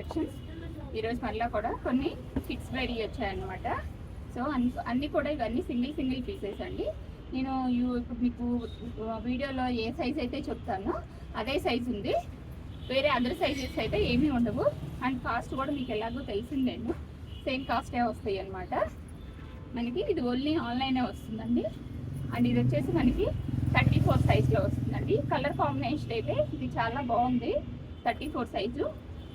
Collections ఈరోజు మళ్ళీ కూడా కొన్ని కిడ్స్ వేరీ వచ్చాయన్నమాట. సో అన్ని అన్ని కూడా ఇవన్నీ సింగిల్ సింగిల్ పీసెస్ అండి. నేను ఇప్పుడు మీకు వీడియోలో ఏ సైజ్ అయితే చెప్తానో అదే సైజ్ ఉంది. వేరే అదర్ సైజెస్ అయితే ఏమీ ఉండవు. అండ్ కాస్ట్ కూడా మీకు ఎలాగో తెలిసిందేను సేమ్ కాస్టే వస్తాయి అన్నమాట మనకి ఇది ఓన్లీ ఆన్లైనే వస్తుందండి. అండ్ ఇది వచ్చేసి మనకి థర్టీ ఫోర్ సైజ్లో వస్తుందండి. కలర్ కాంబినేషన్ అయితే ఇది చాలా బాగుంది. Thirty four size.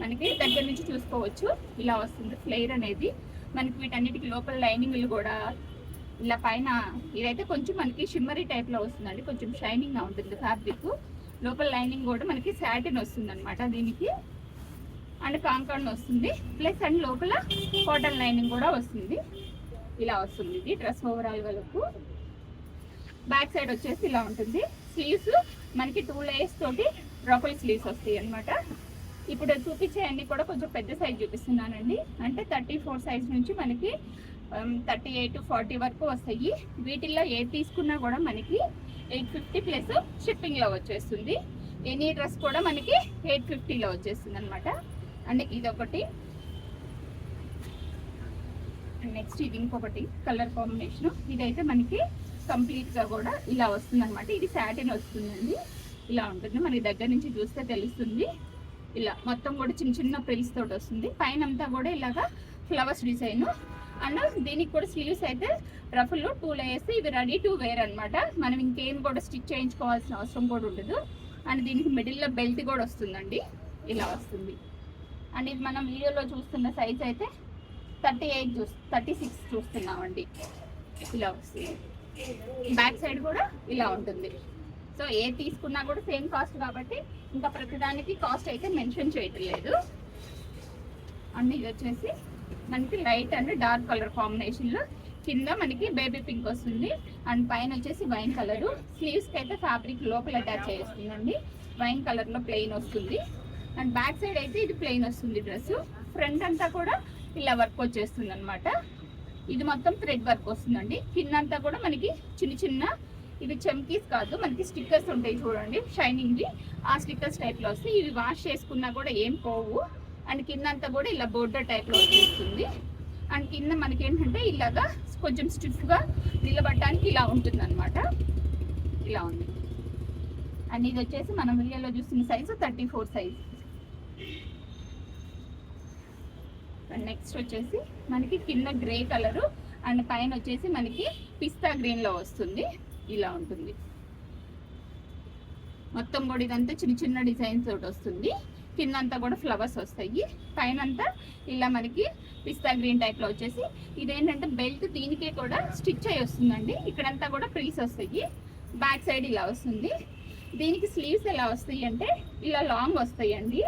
మనకి దగ్గర నుంచి చూసుకోవచ్చు. ఇలా వస్తుంది ఫ్లేర్ అనేది. మనకి వీటన్నిటికి లోపల లైనింగ్లు కూడా ఇలా పైన ఇదైతే కొంచెం మనకి షిమ్మరీ టైప్లో వస్తుందండి. కొంచెం షైనింగ్గా ఉంటుంది ఫ్యాబ్రిక్ లోపల లైనింగ్ కూడా మనకి శాటిన్ వస్తుంది అనమాట దీనికి. అండ్ కాంకాన్ వస్తుంది. ప్లస్ అండ్ లోపల కాటన్ లైనింగ్ కూడా వస్తుంది. ఇలా వస్తుంది ఇది డ్రెస్ ఓవరాల్ వరకు. బ్యాక్ సైడ్ వచ్చేసి ఇలా ఉంటుంది. స్లీవ్స్ మనకి టూ లేయర్స్ తోటి రొకల్ స్లీవ్స్ వస్తాయి అన్నమాట ఇప్పుడు చూపించే అన్ని కూడా కొంచెం పెద్ద సైజ్ చూపిస్తున్నానండి. అంటే థర్టీ ఫోర్ సైజ్ నుంచి మనకి థర్టీ ఎయిట్ ఫార్టీ వరకు వస్తాయి. వీటిల్లో ఏ తీసుకున్నా కూడా మనకి ఎయిట్ ఫిఫ్టీ ప్లస్ షిప్పింగ్లో వచ్చేస్తుంది. ఎనీ డ్రెస్ కూడా మనకి ఎయిట్ ఫిఫ్టీలో వచ్చేస్తుంది అనమాట అండ్ ఇదొకటి. నెక్స్ట్ ఇది ఇంకొకటి కలర్ కాంబినేషన్ ఇదైతే మనకి కంప్లీట్గా కూడా ఇలా వస్తుంది అనమాట ఇది శాటిన్ వస్తుందండి. ఇలా ఉంటుంది. మనకి దగ్గర నుంచి చూస్తే తెలుస్తుంది. ఇలా మొత్తం కూడా చిన్న చిన్న ప్రిల్స్ తోటి వస్తుంది. పైన అంతా కూడా ఇలాగా ఫ్లవర్స్ డిజైన్ అండ్ దీనికి కూడా స్లీవ్స్ అయితే రఫులు టూ లేయర్స్ ఇవి రెడీ టు వేర్ అనమాట మనం ఇంకేం కూడా స్టిచ్ చేయించుకోవాల్సిన అవసరం కూడా ఉండదు. అండ్ దీనికి మిడిల్లో బెల్ట్ కూడా వస్తుందండి. ఇలా వస్తుంది. అండ్ ఇది మనం వీడియోలో చూస్తున్న సైజ్ అయితే థర్టీ ఎయిట్ చూ థర్టీ సిక్స్ చూస్తున్నామండి. ఇలా వస్తుంది. బ్యాక్ సైడ్ కూడా ఇలా ఉంటుంది. సో ఏ తీసుకున్నా కూడా సేమ్ కాస్ట్ కాబట్టి ఇంకా ప్రతిదానికి కాస్ట్ అయితే మెన్షన్ చేయటం లేదు అండ్ ఇది వచ్చేసి మనకి లైట్ అండ్ డార్క్ కలర్ కాంబినేషన్లో కింద మనకి బేబీ పింక్ వస్తుంది. అండ్ పైన వచ్చేసి వైన్ కలర్. స్లీవ్స్కి అయితే ఫ్యాబ్రిక్ లోపల అటాచ్ చేస్తుందండి. వైన్ కలర్లో ప్లెయిన్ వస్తుంది. అండ్ బ్యాక్ సైడ్ అయితే ఇది ప్లెయిన్ వస్తుంది డ్రెస్. ఫ్రంట్ అంతా కూడా ఇలా వర్క్ వచ్చేస్తుంది అనమాట ఇది మొత్తం థ్రెడ్ వర్క్ వస్తుందండి. కింద అంతా కూడా మనకి చిన్న చిన్న ఇవి చెమ్కీస్ కాదు మనకి స్టిక్కర్స్ ఉంటాయి చూడండి షైనింగ్వి. ఆ స్టిక్కర్స్ టైప్లో వస్తాయి. ఇవి వాష్ చేసుకున్నా కూడా ఏం పోవు. అండ్ కింద అంతా కూడా ఇలా బోర్డర్ టైప్లో వచ్చేస్తుంది అండ్ కింద మనకి ఏంటంటే ఇలాగా కొంచెం స్టిఫ్గా నిలబడటానికి ఇలా ఉంటుంది అనమాట ఇలా ఉంది. అండ్ ఇది వచ్చేసి మనం వీడియోలో చూసిన size thirty four size. And next వచ్చేసి మనకి కింద గ్రే కలరు. అండ్ పైన వచ్చేసి మనకి పిస్తా గ్రీన్లో వస్తుంది. ఇలా ఉంటుంది. మొత్తం కూడా ఇదంతా చిన్న చిన్న డిజైన్స్ తోటి వస్తుంది. కిందంతా కూడా ఫ్లవర్స్ వస్తాయి. పైన అంతా ఇలా మనకి పిస్తా గ్రీన్ టైప్లో వచ్చేసి ఇదేంటంటే బెల్ట్ దీనికే కూడా స్టిచ్ అయి వస్తుందండి. ఇక్కడంతా కూడా ప్రీస్ వస్తాయి. బ్యాక్ సైడ్ ఇలా వస్తుంది. దీనికి స్లీవ్స్ ఎలా వస్తాయి అంటే ఇలా లాంగ్ వస్తాయండి.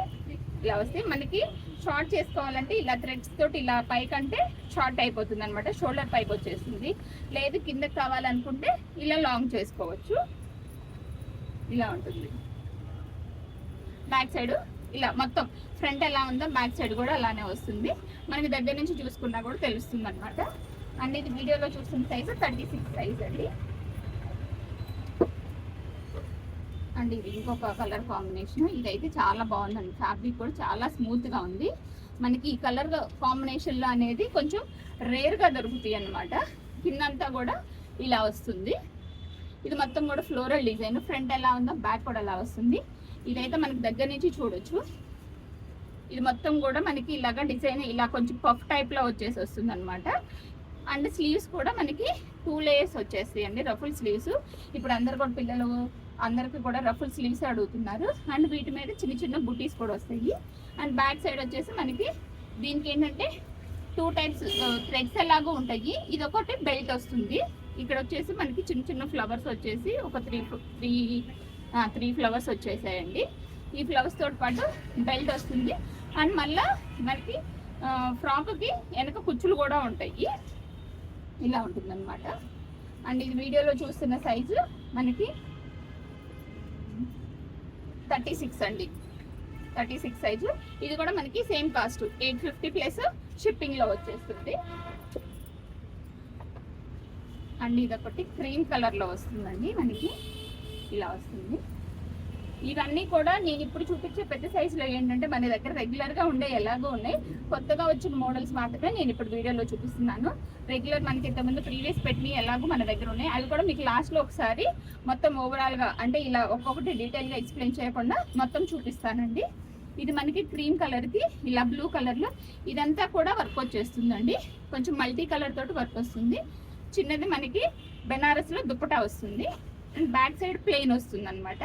ఇలా మనకి షార్ట్ చేసుకోవాలంటే ఇలా థ్రెడ్స్ తోటి ఇలా పైకంటే షార్ట్ అయిపోతుంది అనమాట షోల్డర్ పైకి వచ్చేస్తుంది. లేదు కిందకి కావాలనుకుంటే ఇలా లాంగ్ చేసుకోవచ్చు. ఇలా ఉంటుంది. బ్యాక్ సైడ్ ఇలా మొత్తం ఫ్రంట్ ఎలా ఉందో బ్యాక్ సైడ్ కూడా అలానే వస్తుంది. మనకి దగ్గర నుంచి చూసుకున్నా కూడా తెలుస్తుంది అనమాట అండ్ ఇది వీడియోలో చూస్తున్న సైజు థర్టీ సిక్స్ సైజ్ అండి. అండ్ ఇది ఇంకొక కలర్ కాంబినేషన్. ఇదైతే చాలా బాగుందండి. ఫ్యాబ్రిక్ కూడా చాలా స్మూత్గా ఉంది. మనకి ఈ కలర్ కాంబినేషన్లో అనేది కొంచెం రేర్గా దొరుకుతాయి అన్నమాట. కిందంతా కూడా ఇలా వస్తుంది. ఇది మొత్తం కూడా ఫ్లోరల్ డిజైన్. ఫ్రంట్ ఎలా ఉందో బ్యాక్ కూడా అలా వస్తుంది. ఇదైతే మనకి దగ్గర నుంచి చూడొచ్చు. ఇది మొత్తం కూడా మనకి ఇలాగా డిజైన్ ఇలా కొంచెం పఫ్ టైప్లో వచ్చేసి వస్తుంది అనమాట అండ్ స్లీవ్స్ కూడా మనకి టూ లేయర్స్ వచ్చేస్తాయి అండి రఫుల్ స్లీవ్స్. ఇప్పుడు అందరు కూడా పిల్లలు అందరికి కూడా రఫుల్ స్లీవ్స్ అడుగుతున్నారు. అండ్ వీటి మీద చిన్న చిన్న బుటీస్ కూడా వస్తాయి. అండ్ బ్యాక్ సైడ్ వచ్చేసి మనకి దీనికి ఏంటంటే టూ టైప్స్ థ్రెడ్స్ ఎలాగో ఉంటాయి. ఇది ఒకటి బెల్ట్ వస్తుంది. ఇక్కడ వచ్చేసి మనకి చిన్న చిన్న ఫ్లవర్స్ వచ్చేసి ఒక త్రీ త్రీ త్రీ ఫ్లవర్స్ వచ్చేసాయండి. ఈ ఫ్లవర్స్ తోటి పాటు బెల్ట్ వస్తుంది. అండ్ మళ్ళీ మనకి ఫ్రాక్కి వెనక కుచ్చులు కూడా ఉంటాయి. ఇలా ఉంటుందనమాట అండ్ ఇది వీడియోలో చూస్తున్న సైజు మనకి థర్టీ సిక్స్ అండి. Thirty six size. ఇది కూడా మనకి same cost. Eight fifty plus షిప్పింగ్లో వచ్చేస్తుంది. అండ్ ఇది ఒకటి క్రీమ్ కలర్లో వస్తుందండి. మనకి ఇలా వస్తుంది. ఇవన్నీ కూడా నేను ఇప్పుడు చూపించే పెద్ద సైజులో ఏంటంటే మన దగ్గర రెగ్యులర్గా ఉండే ఎలాగో ఉన్నాయి. కొత్తగా వచ్చిన మోడల్స్ మాత్రమే నేను ఇప్పుడు వీడియోలో చూపిస్తున్నాను. రెగ్యులర్ మనకి ఇంతకుముందు ప్రీవియస్ పెట్టినవి ఎలాగో మన దగ్గర ఉన్నాయి. అవి కూడా మీకు లాస్ట్లో ఒకసారి మొత్తం ఓవరాల్గా అంటే ఇలా ఒక్కొక్కటి డీటెయిల్గా ఎక్స్ప్లెయిన్ చేయకుండా మొత్తం చూపిస్తానండి. ఇది మనకి క్రీమ్ కలర్కి ఇలా బ్లూ కలర్లో ఇదంతా కూడా వర్క్ వచ్చేస్తుందండి. కొంచెం మల్టీ కలర్ తోటి వర్క్ వస్తుంది. చిన్నది మనకి బెనారస్లో దుప్పటా వస్తుంది. అండ్ బ్యాక్ సైడ్ ప్లెయిన్ వస్తుంది అనమాట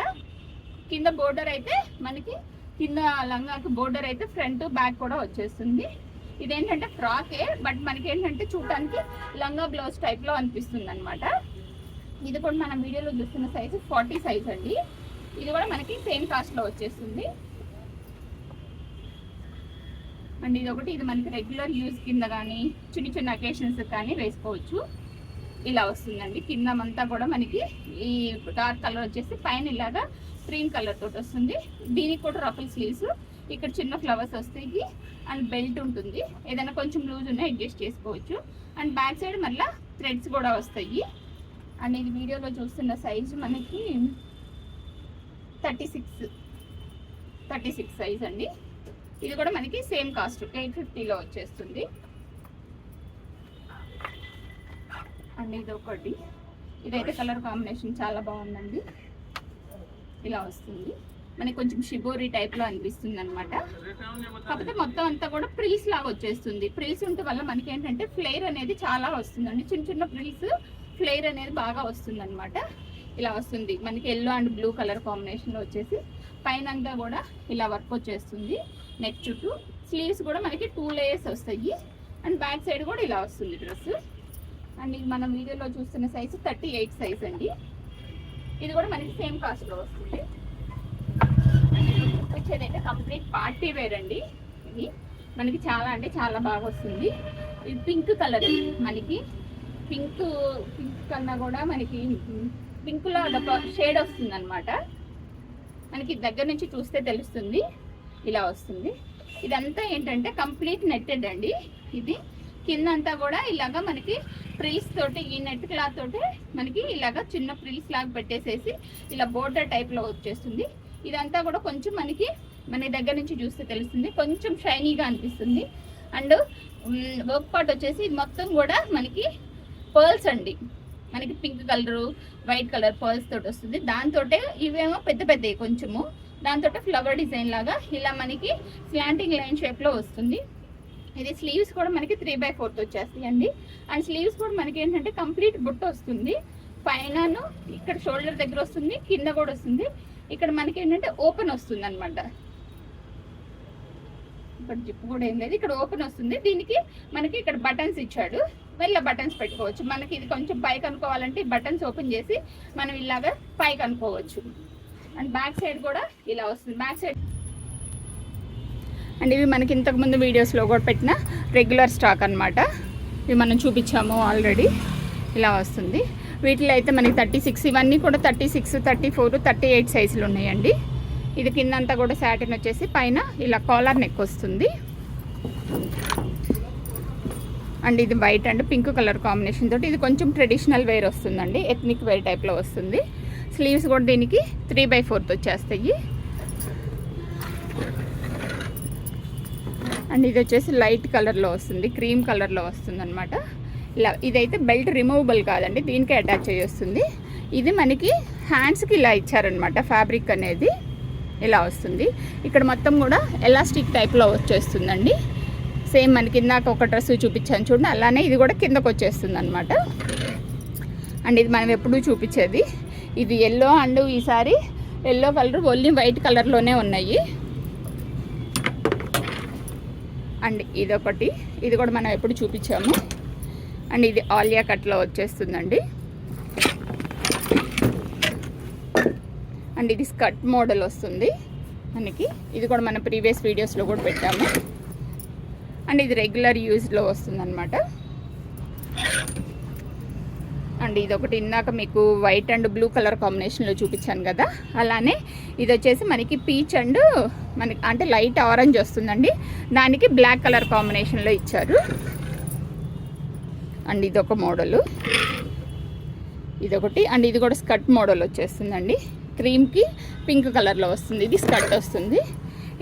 కింద బోర్డర్ అయితే మనకి కింద లంగాకి బోర్డర్ అయితే ఫ్రంట్ బ్యాక్ కూడా వచ్చేస్తుంది. ఇదేంటంటే ఫ్రాకే బట్ మనకి ఏంటంటే చూడటానికి లంగా బ్లౌజ్ టైప్లో అనిపిస్తుంది అనమాట ఇది కూడా మనం వీడియోలో చూస్తున్న సైజు ఫార్టీ సైజ్ అండి. ఇది కూడా మనకి సేమ్ కాస్ట్లో వచ్చేస్తుంది. అండ్ ఇది ఒకటి ఇది మనకి రెగ్యులర్ యూజ్ కింద కానీ చిన్న చిన్న అకేషన్స్ కానీ వేసుకోవచ్చు. ఇలా వస్తుందండి. కింద అంతా కూడా మనకి ఈ డార్క్ కలర్ వచ్చేసి పైన ఇలాగా క్రీమ్ కలర్ తోటి వస్తుంది. దీనికి కూడా రఫల్ స్లీవ్స్. ఇక్కడ చిన్న ఫ్లవర్స్ వస్తాయి. అండ్ బెల్ట్ ఉంటుంది. ఏదైనా కొంచెం లూజ్ ఉన్నా అడ్జస్ట్ చేసుకోవచ్చు. అండ్ బ్యాక్ సైడ్ మళ్ళీ థ్రెడ్స్ కూడా వస్తాయి. అండ్ ఇది వీడియోలో చూస్తున్న సైజు మనకి thirty six. Thirty six size అండి. ఇది కూడా మనకి సేమ్ కాస్ట్. ఎయిట్ ఫిఫ్టీలో వచ్చేస్తుంది. అండ్ ఇది ఒకటి ఇదైతే కలర్ కాంబినేషన్ చాలా బాగుందండి. ఇలా వస్తుంది. మనకి కొంచెం షిబోరి టైప్లో అనిపిస్తుంది అనమాట కాకపోతే మొత్తం అంతా కూడా ప్రిల్స్ లాగా వచ్చేస్తుంది. ప్రిల్స్ ఉంటే వల్ల మనకి ఏంటంటే ఫ్లేర్ అనేది చాలా వస్తుందండి. చిన్న చిన్న ప్రిల్స్ ఫ్లేర్ అనేది బాగా వస్తుంది అనమాట ఇలా వస్తుంది. మనకి ఎల్లో అండ్ బ్లూ కలర్ కాంబినేషన్లో వచ్చేసి పైన అంతా కూడా ఇలా వర్క్ వచ్చేస్తుంది. నెక్ చుట్టూ. స్లీవ్స్ కూడా మనకి టూ లేయర్స్ వస్తాయి. అండ్ బ్యాక్ సైడ్ కూడా ఇలా వస్తుంది డ్రెస్ అండ్ ఇది మనం వీడియోలో చూస్తున్న సైజు థర్టీ ఎయిట్ సైజ్ అండి. ఇది కూడా మనకి సేమ్ కాస్ట్లో వస్తుంది. అండ్ ఇది అయితే కంప్లీట్ పార్టీ వేర్ అండి ఇది. మనకి చాలా అంటే చాలా బాగా వస్తుంది. ఇది పింక్ కలర్ మనకి. పింక్ పింక్ కన్నా కూడా మనకి పింక్లో అదొక షేడ్ వస్తుంది అనమాట మనకి దగ్గర నుంచి చూస్తే తెలుస్తుంది. ఇలా వస్తుంది. ఇదంతా ఏంటంటే కంప్లీట్ నెట్టెడ్ అండి ఇది. కింద అంతా కూడా ఇలాగా మనకి ప్రిల్స్ తోటి ఈ నెట్ క్లాత్ తోటి మనకి ఇలాగా చిన్న ప్రిల్స్ లాగా పెట్టేసేసి ఇలా బోర్డర్ టైప్లో వచ్చేస్తుంది ఇదంతా కూడా కొంచెం మనకి మన దగ్గర నుంచి చూస్తే తెలుస్తుంది. కొంచెం షైనీగా అనిపిస్తుంది. అండ్ వర్క్ పార్ట్ వచ్చేసి ఇది మొత్తం కూడా మనకి పర్ల్స్ అండి. మనకి pink colour white colour pearls తోటి వస్తుంది. దాంతో ఇవేమో పెద్ద పెద్దవి కొంచెము. దాంతో ఫ్లవర్ డిజైన్ లాగా ఇలా మనకి స్లాంటింగ్ లైన్ షేప్లో వస్తుంది. ఇది స్లీవ్స్ కూడా మనకి త్రీ బై ఫోర్త్ వచ్చేస్తాయి అండి అండ్ స్లీవ్స్ కూడా మనకి ఏంటంటే కంప్లీట్ బుట్ట వస్తుంది. పైనను ఇక్కడ షోల్డర్ దగ్గర వస్తుంది కింద కూడా వస్తుంది. ఇక్కడ మనకి ఏంటంటే ఓపెన్ వస్తుంది అనమాట ఇక్కడ జిప్ కూడా ఏం లేదు ఇక్కడ ఓపెన్ వస్తుంది. దీనికి మనకి ఇక్కడ బటన్స్ ఇచ్చాడు. వెళ్ళ బటన్స్ పెట్టుకోవచ్చు. మనకి ఇది కొంచెం పైకి అనుకోవాలంటే బటన్స్ ఓపెన్ చేసి మనం ఇలాగా పైకి అనుకోవచ్చు అండ్ బ్యాక్ సైడ్ కూడా ఇలా వస్తుంది. బ్యాక్ సైడ్ అండ్ ఇవి మనకి ఇంతకుముందు వీడియోస్లో కూడా పెట్టిన రెగ్యులర్ స్టాక్ అనమాట ఇవి మనం చూపించాము ఆల్రెడీ. ఇలా వస్తుంది. వీటిలో అయితే మనకి థర్టీ సిక్స్ ఇవన్నీ కూడా thirty six thirty four thirty eight సైజులు ఉన్నాయండి. ఇది కిందంతా కూడా శాటిన్ వచ్చేసి పైన ఇలా కాలర్ నెక్ వస్తుంది. అండ్ ఇది white and pink colour combination తోటి ఇది కొంచెం ట్రెడిషనల్ వేర్ వస్తుందండి. ఎథ్నిక్ వేర్ టైప్లో వస్తుంది. స్లీవ్స్ కూడా దీనికి త్రీ బై ఫోర్త్ వచ్చేస్తాయి. అండ్ ఇది వచ్చేసి లైట్ కలర్లో వస్తుంది క్రీమ్ కలర్లో వస్తుంది అనమాట ఇలా ఇదైతే బెల్ట్ రిమూవబుల్ కాదండి దీనికే అటాచ్ అయ్యి వస్తుంది ఇది మనకి హ్యాండ్స్కి ఇలా ఇచ్చారనమాట ఫ్యాబ్రిక్ అనేది ఇలా వస్తుంది. ఇక్కడ మొత్తం కూడా ఎలాస్టిక్ టైప్లో వచ్చేస్తుందండి. సేమ్ మనకి ఇందాక ఒక డ్రెస్ చూపించాను చూడండి అలానే ఇది కూడా కిందకు వచ్చేస్తుంది అనమాట అండ్ ఇది మనం ఎప్పుడూ చూపించేది ఇది ఎల్లో అండ్ ఈసారి ఎల్లో కలర్ ఓన్లీ వైట్ కలర్లోనే ఉన్నాయి. అండ్ ఇదొకటి. ఇది కూడా మనం ఎప్పుడు చూపించాము. అండ్ ఇది ఆలియా కట్లో వచ్చేస్తుందండి. అండ్ ఇది స్కర్ట్ మోడల్ వస్తుంది. మనకి ఇది కూడా మన ప్రీవియస్ వీడియోస్లో కూడా పెట్టాము. అండ్ ఇది రెగ్యులర్ యూజ్లో వస్తుందన్నమాట. అండ్ ఇది ఒకటి ఇందాక మీకు వైట్ అండ్ బ్లూ కలర్ కాంబినేషన్లో చూపించాను కదా. అలానే ఇది వచ్చేసి మనకి పీచ్ అండ్ మనకి అంటే లైట్ ఆరెంజ్ వస్తుందండి. దానికి బ్లాక్ కలర్ కాంబినేషన్లో ఇచ్చారు. అండ్ ఇది ఒక మోడలు. ఇదొకటి అండ్ ఇది కూడా స్కర్ట్ మోడల్ వచ్చేస్తుందండి. క్రీమ్కి పింక్ కలర్లో వస్తుంది. ఇది స్కర్ట్ వస్తుంది.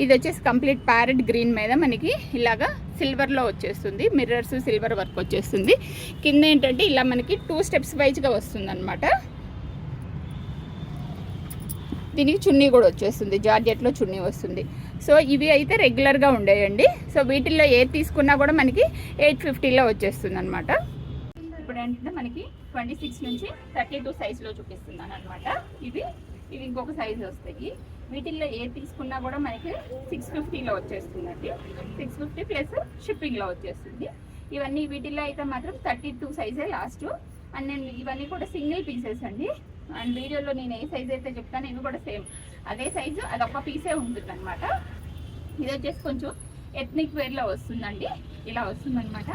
ఇది వచ్చేసి కంప్లీట్ ప్యారెట్ గ్రీన్ మీద మనకి ఇలాగా సిల్వర్లో వచ్చేస్తుంది. మిర్రర్స్ సిల్వర్ వర్క్ వచ్చేస్తుంది. కింద ఏంటంటే ఇలా మనకి టూ స్టెప్స్ వైజ్గా వస్తుంది అనమాట దీనికి చున్నీ కూడా వచ్చేస్తుంది. జార్జెట్లో చున్నీ వస్తుంది. సో ఇవి అయితే రెగ్యులర్గా ఉండేయండి. సో వీటిల్లో ఏది తీసుకున్నా కూడా మనకి ఎయిట్ ఫిఫ్టీలో వచ్చేస్తుంది అనమాట ఇప్పుడు ఏంటంటే మనకి ట్వంటీ సిక్స్ నుంచి థర్టీ టూ సైజులో చూపిస్తున్నాను అనమాట ఇవి ఇవి ఇంకొక సైజు వస్తాయి. వీటిల్లో ఏది తీసుకున్నా కూడా మనకి సిక్స్ ఫిఫ్టీలో వచ్చేస్తుందండి. సిక్స్ ఫిఫ్టీ ప్లస్ షిప్పింగ్లో వచ్చేస్తుంది. ఇవన్నీ వీటిల్లో అయితే మాత్రం థర్టీ టూ సైజే లాస్ట్ అండ్ నేను ఇవన్నీ కూడా సింగిల్ పీసెస్ అండి. అండ్ వీడియోలో నేను ఏ సైజ్ అయితే చెప్తాను ఇవి కూడా సేమ్ అదే సైజు అది ఒక పీసే ఉంటుంది అనమాట ఇది వచ్చేసి కొంచెం ఎథ్నిక్ వేర్లో వస్తుందండి. ఇలా వస్తుందన్నమాట.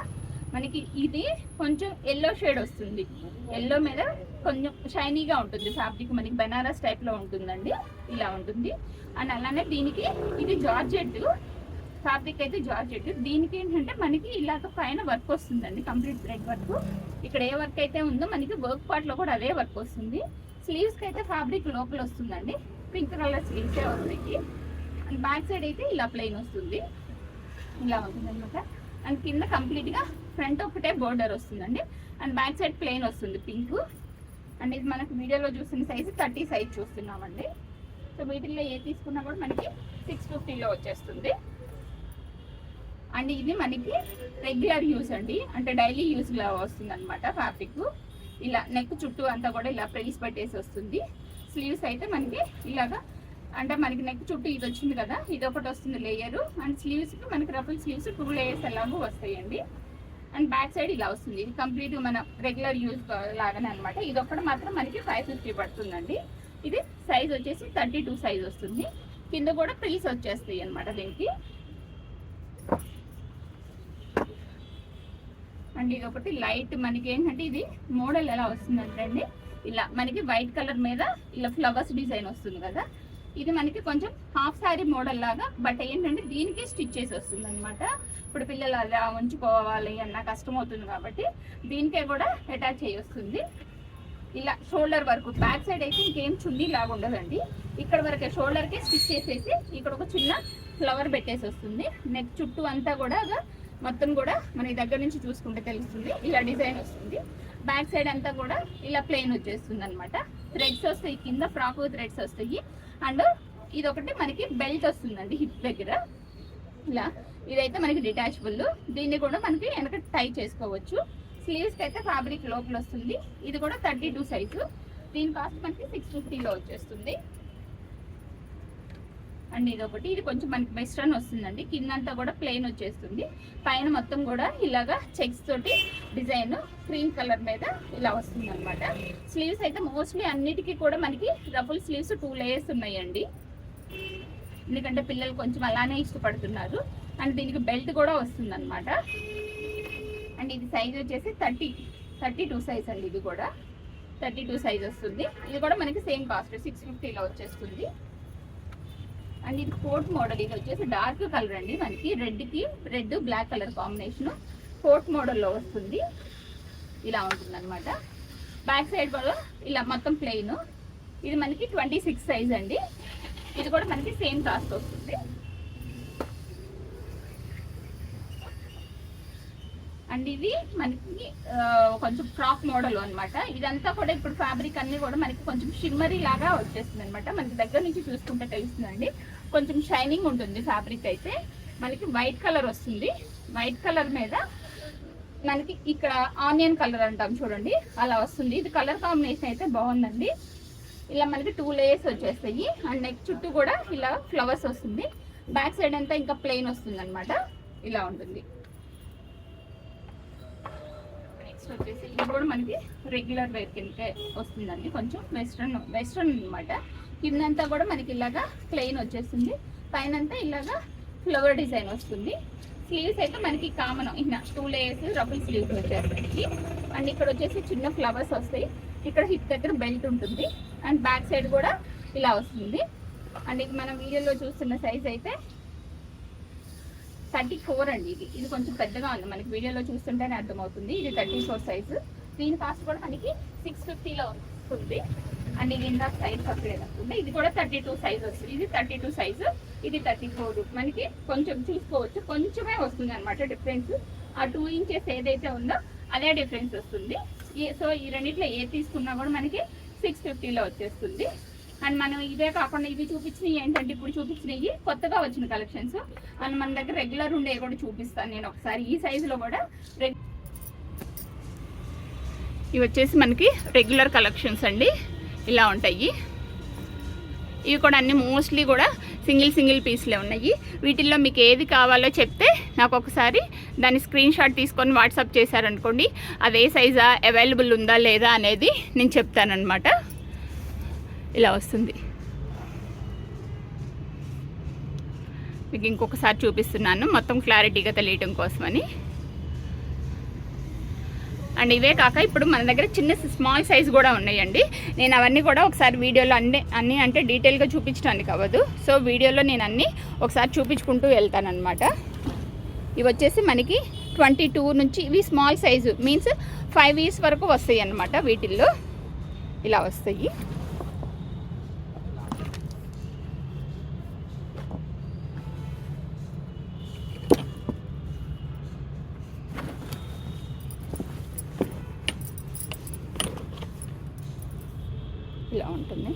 మనకి ఇది కొంచెం ఎల్లో షేడ్ వస్తుంది. ఎల్లో మీద కొంచెం షైనీగా ఉంటుంది ఫ్యాబ్రిక్ మనకి బెనారస్ టైప్లో ఉంటుందండి. ఇలా ఉంటుంది. అండ్ అలానే దీనికి ఇది జార్జెట్. ఫ్యాబ్రిక్ అయితే జార్జెట్. దీనికి ఏంటంటే మనకి ఇలాగ పైన వర్క్ వస్తుందండి. కంప్లీట్ థ్రెడ్ వర్క్ ఇక్కడ ఏ వర్క్ అయితే ఉందో మనకి వర్క్ పార్ట్లో కూడా అదే వర్క్ వస్తుంది. స్లీవ్స్కి అయితే ఫ్యాబ్రిక్ లోపల వస్తుందండి. పింక్ కలర్ స్లీవ్సే వస్తాయి. అండ్ బ్యాక్ సైడ్ అయితే ఇలా ప్లెయిన్ వస్తుంది. ఇలా ఉంటుంది అనమాట అండ్ కింద కంప్లీట్గా ఫ్రంట్ ఒకటే బోర్డర్ వస్తుందండి. అండ్ బ్యాక్ సైడ్ ప్లెయిన్ వస్తుంది పింక్. అండ్ ఇది మనకు వీడియోలో చూసిన సైజు థర్టీ సైజ్ చూస్తున్నామండి. సో వీటిల్లో ఏ తీసుకున్నా కూడా మనకి సిక్స్ ఫిఫ్టీలో వచ్చేస్తుంది. అండ్ ఇది మనకి రెగ్యులర్ యూస్ అండి. అంటే డైలీ యూస్ లా వస్తుంది అనమాట ఫ్యాబ్రిక్ ఇలా నెక్ చుట్టూ అంతా కూడా ఇలా ప్రైస్ పెట్టేసి వస్తుంది. స్లీవ్స్ అయితే మనకి ఇలాగా అంటే మనకి నెక్ చుట్టూ ఇది వచ్చింది కదా ఇది ఒకటి వస్తుంది లేయర్ అండ్ స్లీవ్స్ మనకి రఫుల్ స్లీవ్స్ టూ లేయర్స్ ఎలాగో వస్తాయండి. అండ్ బ్యాక్ సైడ్ ఇలా వస్తుంది. ఇది కంప్లీట్ మన రెగ్యులర్ యూజ్ లాగానే అనమాట ఇది ఒకటి మాత్రం మనకి ఫైవ్ ఫిఫ్టీ పడుతుందండి. ఇది సైజ్ వచ్చేసి థర్టీ టూ సైజ్ వస్తుంది. కింద కూడా ప్రిల్స్ వచ్చేస్తాయి అనమాట దీనికి. అండ్ ఇది ఒకటి లైట్ మనకి ఏంటంటే ఇది మోడల్ ఎలా వస్తుందంటే అండి ఇలా మనకి వైట్ కలర్ మీద ఇలా ఫ్లవర్స్ డిజైన్ వస్తుంది కదా ఇది మనకి కొంచెం హాఫ్ శారీ మోడల్ లాగా బట్ ఏంటంటే దీనికి స్టిచ్ చేసి వస్తుంది అనమాట ఇప్పుడు పిల్లలు అలా ఉంచుకోవాలి అన్న కష్టం అవుతుంది కాబట్టి దీనికే కూడా అటాచ్ అయ్యి వస్తుంది. ఇలా షోల్డర్ వరకు బ్యాక్ సైడ్ అయితే ఇంకేం చున్నీ లాగా ఉండదండి. ఇక్కడ వరకే షోల్డర్కే స్టిచ్ చేసేసి ఇక్కడ ఒక చిన్న ఫ్లవర్ పెట్టేసి వస్తుంది. నెక్ చుట్టూ అంతా కూడా మొత్తం కూడా మన దగ్గర నుంచి చూసుకుంటే తెలుస్తుంది. ఇలా డిజైన్ వస్తుంది. బ్యాక్ సైడ్ అంతా కూడా ఇలా ప్లెయిన్ వచ్చేస్తుంది అనమాట థ్రెడ్స్ వస్తాయి కింద ఫ్రాక్ థ్రెడ్స్ వస్తాయి. అండ్ ఇది ఒకటి మనకి బెల్ట్ వస్తుందండి హిప్ దగ్గర. ఇలా ఇదైతే మనకి డిటాచబుల్ దీన్ని కూడా మనకి వెనక టై చేసుకోవచ్చు. స్లీవ్స్కి అయితే ఫ్యాబ్రిక్ లోపల వస్తుంది. ఇది కూడా థర్టీ టూ సైజు దీని కాస్ట్ మనకి సిక్స్ ఫిఫ్టీలో వచ్చేస్తుంది. అండ్ ఇది ఒకటి. ఇది కొంచెం మనకి వెస్ట్రన్ వస్తుందండి. కిందంతా కూడా ప్లెయిన్ వచ్చేస్తుంది. పైన మొత్తం కూడా ఇలాగా చెక్స్ తోటి డిజైన్ క్రీమ్ కలర్ మీద ఇలా వస్తుంది అనమాట స్లీవ్స్ అయితే మోస్ట్లీ అన్నిటికీ కూడా మనకి రఫుల్ స్లీవ్స్ టూ లేయర్స్ ఉన్నాయండి. ఎందుకంటే పిల్లలు కొంచెం అలానే ఇష్టపడుతున్నారు. అండ్ దీనికి బెల్ట్ కూడా వస్తుంది అనమాట అండ్ ఇది సైజ్ వచ్చేసి థర్టీ థర్టీ టూ సైజ్ అండి ఇది కూడా. థర్టీ టూ సైజ్ వస్తుంది. ఇది కూడా మనకి సేమ్ కాస్ట్ సిక్స్ ఫిఫ్టీలో వచ్చేస్తుంది. అండ్ ఇది కోట్ మోడల్. ఇది వచ్చేసి డార్క్ కలర్ అండి మనకి. రెడ్కి red black colour combination. Coat మోడల్లో వస్తుంది. ఇలా ఉంటుంది అనమాట బ్యాక్ సైడ్ కూడా ఇలా మొత్తం ప్లెయిన్ ఇది మనకి ట్వంటీ సిక్స్ సైజ్ అండి. ఇది కూడా మనకి సేమ్ కాస్ట్ వస్తుంది. అండ్ ఇది మనకి కొంచెం ఫ్రాక్ మోడల్ అనమాట ఇదంతా కూడా ఇప్పుడు ఫ్యాబ్రిక్ అన్ని కూడా మనకి కొంచెం షిమ్మరీ లాగా వచ్చేస్తుంది అనమాట మనకి దగ్గర నుంచి చూసుకుంటే తెలుస్తుందండి. కొంచెం షైనింగ్ ఉంటుంది ఫ్యాబ్రిక్ అయితే. మనకి వైట్ కలర్ వస్తుంది. వైట్ కలర్ మీద మనకి ఇక్కడ ఆనియన్ కలర్ అంటాం చూడండి. అలా వస్తుంది. ఇది కలర్ కాంబినేషన్ అయితే బాగుందండి. ఇలా మనకి టూ లేయర్స్ వచ్చేస్తాయి. అండ్ నెక్ చుట్టూ కూడా ఇలా ఫ్లవర్స్ వస్తుంది. బ్యాక్ సైడ్ అంతా ఇంకా ప్లెయిన్ వస్తుంది అనమాట ఇలా ఉంటుంది. నెక్స్ట్ వచ్చేసి ఇది కూడా మనకి రెగ్యులర్ వేర్ కింద వస్తుందండి. కొంచెం వెస్ట్రన్ వెస్ట్రన్ అనమాట కిందంతా కూడా మనకి ఇలాగా ప్లెయిన్ వచ్చేస్తుంది. పైన అంతా ఇలాగా ఫ్లవర్ డిజైన్ వస్తుంది. స్లీవ్స్ అయితే మనకి కామన్ ఇన్న టూ లేయర్స్ రబుల్ స్లీవ్స్ వచ్చేస్తాయి. అండ్ ఇక్కడ వచ్చేసి చిన్న ఫ్లవర్స్ వస్తాయి. ఇక్కడ హిప్ దగ్గర బెల్ట్ ఉంటుంది. అండ్ బ్యాక్ సైడ్ కూడా ఇలా వస్తుంది. అండ్ ఇది మనం వీడియోలో చూస్తున్న సైజ్ అయితే థర్టీ ఫోర్ అండి ఇది. ఇది కొంచెం పెద్దగా ఉంది. మనకి వీడియోలో చూస్తుంటేనే అర్థమవుతుంది. ఇది థర్టీ ఫోర్ సైజు దీని కాస్ట్ కూడా మనకి సిక్స్ ఫిఫ్టీలో వస్తుంది. అండ్ ఇది ఇందాక సైజ్ సపరేట్ అనుకుంటే ఇది కూడా థర్టీ టూ సైజ్ వస్తుంది. ఇది థర్టీ టూ సైజు ఇది థర్టీ ఫోర్ మనకి కొంచెం చూసుకోవచ్చు. కొంచెమే వస్తుంది అనమాట డిఫరెన్స్ ఆ టూ ఇంచెస్ ఏదైతే ఉందో అదే డిఫరెన్స్ వస్తుంది. సో ఈ రెండిట్లో ఏ తీసుకున్నా కూడా మనకి సిక్స్ ఫిఫ్టీలో వచ్చేస్తుంది. అండ్ మనం ఇవే కాకుండా ఇవి చూపించినవి ఏంటంటే ఇప్పుడు చూపించినవి కొత్తగా వచ్చిన కలెక్షన్స్ అండ్ మన దగ్గర రెగ్యులర్ ఉండేవి కూడా చూపిస్తాను నేను ఒకసారి. ఈ సైజులో కూడా ఇవి వచ్చేసి మనకి రెగ్యులర్ కలెక్షన్స్ అండి. ఇలా ఉంటాయి. ఇవి కూడా అన్ని మోస్ట్లీ కూడా సింగిల్ సింగిల్ పీస్లే ఉన్నాయి. వీటిల్లో మీకు ఏది కావాలో చెప్తే నాకు ఒకసారి దాని స్క్రీన్ షాట్ తీసుకొని వాట్సాప్ చేశారనుకోండి. అది ఏ సైజా అవైలబుల్ ఉందా లేదా అనేది నేను చెప్తానమాట ఇలా వస్తుంది. మీకు ఇంకొకసారి చూపిస్తున్నాను. మొత్తం క్లారిటీగా తెలియటం కోసమని. అండ్ ఇవే కాక ఇప్పుడు మన దగ్గర చిన్న స్మాల్ సైజ్ కూడా ఉన్నాయండి. నేను అవన్నీ కూడా ఒకసారి వీడియోలో అన్ని అన్నీ అంటే డీటెయిల్గా చూపించడానికి అవ్వదు. సో వీడియోలో నేను అన్నీ ఒకసారి చూపించుకుంటూ వెళ్తానమాట ఇవి వచ్చేసి మనకి ట్వంటీ టూ నుంచి ఇవి small size means five years వరకు వస్తాయి అన్నమాట వీటిల్లో. ఇలా వస్తాయి. ఇలా ఉంటుంది.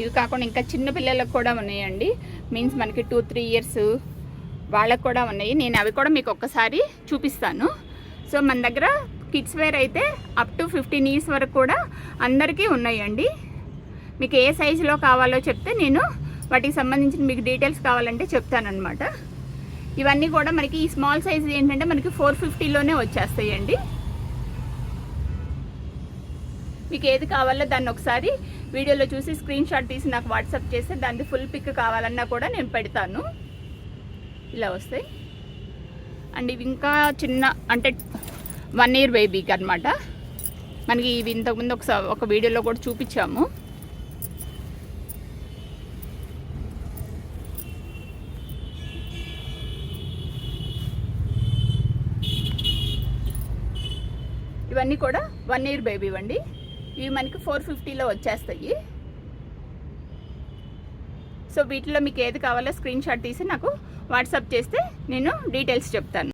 ఇవి కాకుండా ఇంకా చిన్న పిల్లలకు కూడా ఉన్నాయండి. మీన్స్ మనకి టూ త్రీ ఇయర్స్ వాళ్ళకు కూడా ఉన్నాయి. నేను అవి కూడా మీకు ఒక్కసారి చూపిస్తాను. సో మన దగ్గర కిడ్స్ వేర్ అయితే అప్ టు ఫిఫ్టీన్ ఇయర్స్ వరకు కూడా అందరికీ ఉన్నాయండి. మీకు ఏ సైజులో కావాలో చెప్తే నేను వాటికి సంబంధించిన మీకు డీటెయిల్స్ కావాలంటే చెప్తానమాట ఇవన్నీ కూడా మనకి ఈ స్మాల్ సైజ్ ఏంటంటే మనకి ఫోర్ ఫిఫ్టీలోనే వచ్చేస్తాయండి. మీకు ఏది కావాలో దాన్ని ఒకసారి వీడియోలో చూసి స్క్రీన్ షాట్ తీసి నాకు వాట్సాప్ చేస్తే దాన్ని ఫుల్ పిక్ కావాలన్నా కూడా నేను పెడతాను. ఇలా వస్తాయి. అండ్ ఇవి ఇంకా చిన్న అంటే వన్ ఇయర్ బేబీకి అనమాట మనకి ఇవి ఇంతకుముందు ఒకసారి ఒక వీడియోలో కూడా చూపించాము. ఇవన్నీ కూడా వన్ ఇయర్ బేబీ అండి ఇవి మనకి ఫోర్ ఫిఫ్టీలో వచ్చేస్తాయి. సో వీటిలో మీకు ఏది కావాలో స్క్రీన్ షాట్ తీసి నాకు వాట్సాప్ చేస్తే నేను డీటెయిల్స్ చెప్తాను.